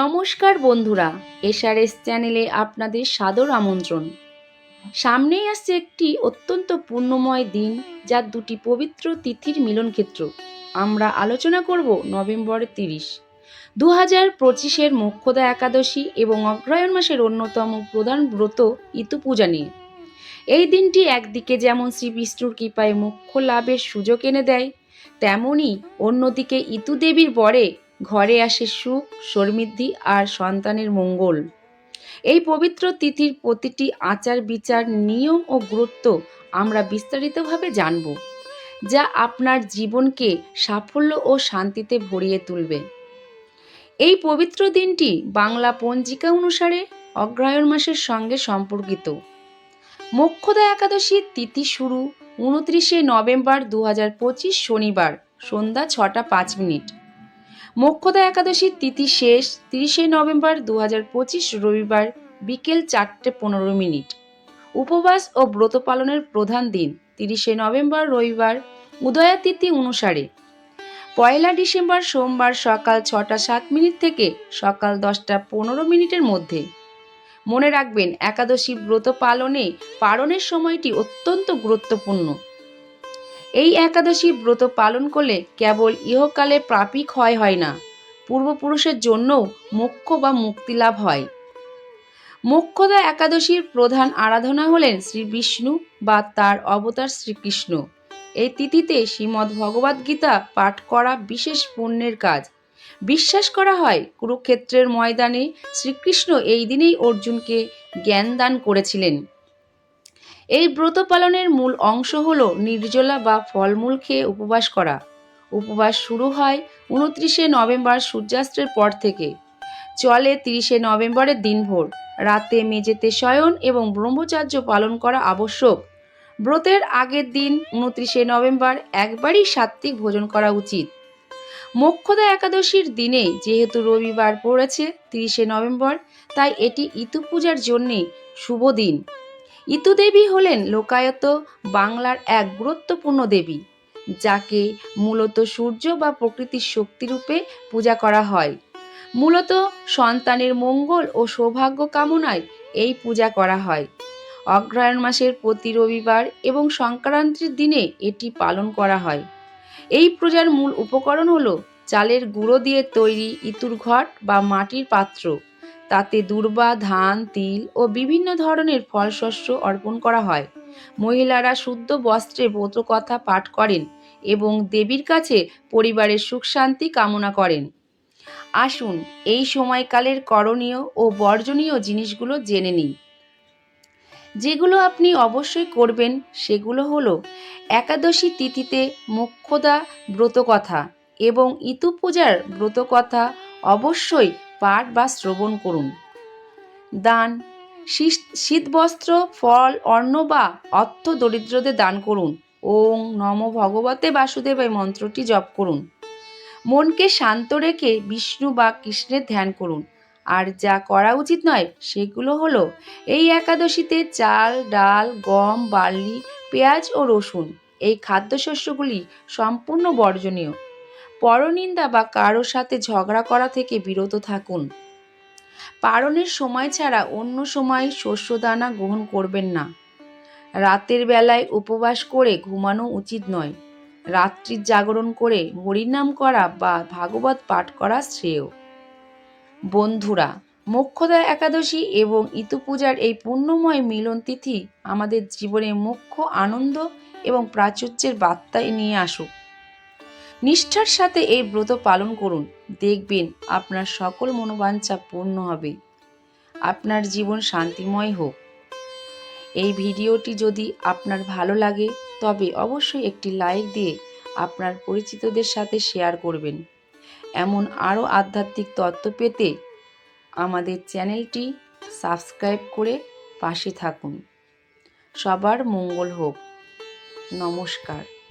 নমস্কার বন্ধুরা এসআরএস চ্যানেলে আপনাদের সাদর আমন্ত্রণ। সামনেই আসছে একটি অত্যন্ত পূর্ণময় দিন, যার দুটি পবিত্র তিথির মিলনক্ষেত্র আমরা আলোচনা করব নভেম্বর তিরিশ। দু হাজার পঁচিশের মোক্ষদা একাদশী এবং অগ্রহায়ণ মাসের অন্যতম প্রধান ব্রত ইতু পূজা নিয়ে। এই দিনটি একদিকে যেমন শ্রী বিষ্ণুর কৃপায় মোক্ষ লাভের সুযোগ এনে দেয়, তেমনি অন্যদিকে ইতু দেবীর বরে ঘরে আসে সুখ সমৃদ্ধি আর সন্তানের মঙ্গল। এই পবিত্র তিথির প্রতিটি আচার বিচার নিয়ম ও গুরুত্ব আমরা বিস্তারিতভাবে জানব, যা আপনার জীবনকে সাফল্য ও শান্তিতে ভরিয়ে তুলবে। এই পবিত্র দিনটি বাংলা পঞ্জিকা অনুসারে অগ্রহায়ণ মাসের সঙ্গে সম্পর্কিত। মোক্ষদা একাদশীর তিথি শুরু, উনত্রিশে নভেম্বর দু হাজার পঁচিশ শনিবার, সন্ধ্যা ছটা পাঁচ মিনিট। মোক্ষদা একাদশীর তিথি শেষ, তিরিশে নভেম্বর দু হাজার পঁচিশ রবিবার বিকেল চারটে পনেরো মিনিট। উপবাস ও ব্রত পালনের প্রধান দিন, তিরিশে নভেম্বর রবিবার, উদয়া তিথি অনুসারে। পয়লা ডিসেম্বর সোমবার সকাল ছটা সাত মিনিট থেকে সকাল দশটা পনেরো মিনিটের মধ্যে। মনে রাখবেন, একাদশী ব্রত পালনে পালনের সময়টি অত্যন্ত গুরুত্বপূর্ণ। এই একাদশী ব্রত পালন করলে কেবল ইহকালে প্রাপী ক্ষয় হয় না। পূর্বপুরুষের জন্যও মোক্ষ বা মুক্তি লাভ হয়। মোক্ষদা একাদশীর প্রধান আরাধনা হলেন শ্রী বিষ্ণু বা তার অবতার শ্রীকৃষ্ণ। এই তিথিতে শ্রীমদ্ ভগবদ গীতা পাঠ করা বিশেষ পুণ্যের কাজ। বিশ্বাস করা হয়, কুরুক্ষেত্রের ময়দানে শ্রীকৃষ্ণ এই দিনেই অর্জুনকে জ্ঞান দান করেছিলেন। এই ব্রত পালনের মূল অংশ হল নির্জলা বা ফলমূল খেয়ে উপবাস করা। উপবাস শুরু হয় উনত্রিশে নভেম্বর সূর্যাস্তের পর থেকে। চলে তিরিশে নভেম্বরের দিনভর। রাতে মেঝেতে শয়ন এবং ব্রহ্মচার্য পালন করা আবশ্যক। ব্রতের আগের দিন উনত্রিশে নভেম্বর একবারই সাত্ত্বিক ভোজন করা উচিত। মোক্ষদা একাদশীর দিনে যেহেতু রবিবার পড়েছে তিরিশে নভেম্বর, তাই এটি ইতু পূজার জন্যে শুভ দিন। ইতু দেবী হলেন লোকায়ত বাংলার এক গুরুত্বপূর্ণ দেবী, যাকে মূলত সূর্য বা প্রকৃতির শক্তিরূপে পূজা করা হয়। মূলত সন্তানের মঙ্গল ও সৌভাগ্য কামনায় এই পূজা করা হয়। অগ্রহায়ণ মাসের প্রতি রবিবার এবং সংক্রান্তির দিনে এটি পালন করা হয়। এই পূজার মূল উপকরণ হলো চালের গুঁড়ো দিয়ে তৈরি ইতুর ঘট বা মাটির পাত্র। তাতে দূর্বা, ধান, তিল ও বিভিন্ন ধরনের ফলশস্য অর্পণ করা হয়। মহিলারা শুদ্ধ বস্ত্রে ব্রতকথা পাঠ করেন এবং দেবীর কাছে পরিবারের সুখ শান্তি কামনা করেন। আসুন এই সময়কালের করণীয় ও বর্জনীয় জিনিসগুলো জেনে নিন যেগুলো আপনি অবশ্যই করবেন সেগুলো হলো একাদশী তিথিতে মোক্ষদা ব্রতকথা এবং ইতু পূজার ব্রতকথা অবশ্যই পাঠ বা শ্রবণ করুন। দান শীতবস্ত্র, ফল, অন্ন বা অর্থ দরিদ্রদের দান করুন। ওং নম ভগবতে বাসুদেব এই মন্ত্রটি জপ করুন। মনকে শান্ত রেখে বিষ্ণু বা কৃষ্ণের ধ্যান করুন। আর যা করা উচিত নয়, সেগুলো হলো এই একাদশীতে চাল, ডাল, গম, বার্লি, পেঁয়াজ ও রসুন। এই খাদ্যশস্যগুলি সম্পূর্ণ বর্জনীয়। পরনিন্দা বা কারোর সাথে ঝগড়া করা থেকে বিরত থাকুন। পারণের সময় ছাড়া অন্য সময় শস্যদানা গ্রহণ করবেন না। রাতের বেলায় উপবাস করে ঘুমানো উচিত নয়। রাত্রির জাগরণ করে হরিনাম করা বা ভাগবত পাঠ করা শ্রেয়। বন্ধুরা, মোক্ষদা একাদশী এবং ইতু পূজার এই পুণ্যময় মিলন তিথি আমাদের জীবনে মুখ্য আনন্দ এবং প্রাচুর্যের বার্তা নিয়ে আসুক। নিষ্ঠার সাথে এই ব্রত পালন করুন। দেখবেন আপনার সকল মনোবাঞ্ছা পূর্ণ হবে। আপনার জীবন শান্তিময় হোক। এই ভিডিওটি যদি আপনার ভালো লাগে, তবে অবশ্যই একটি লাইক দিয়ে আপনার পরিচিতদের সাথে শেয়ার করবেন। এমন আরও আধ্যাত্মিক তত্ত্ব পেতে আমাদের চ্যানেলটি সাবস্ক্রাইব করে পাশে থাকুন। সবার মঙ্গল হোক। নমস্কার।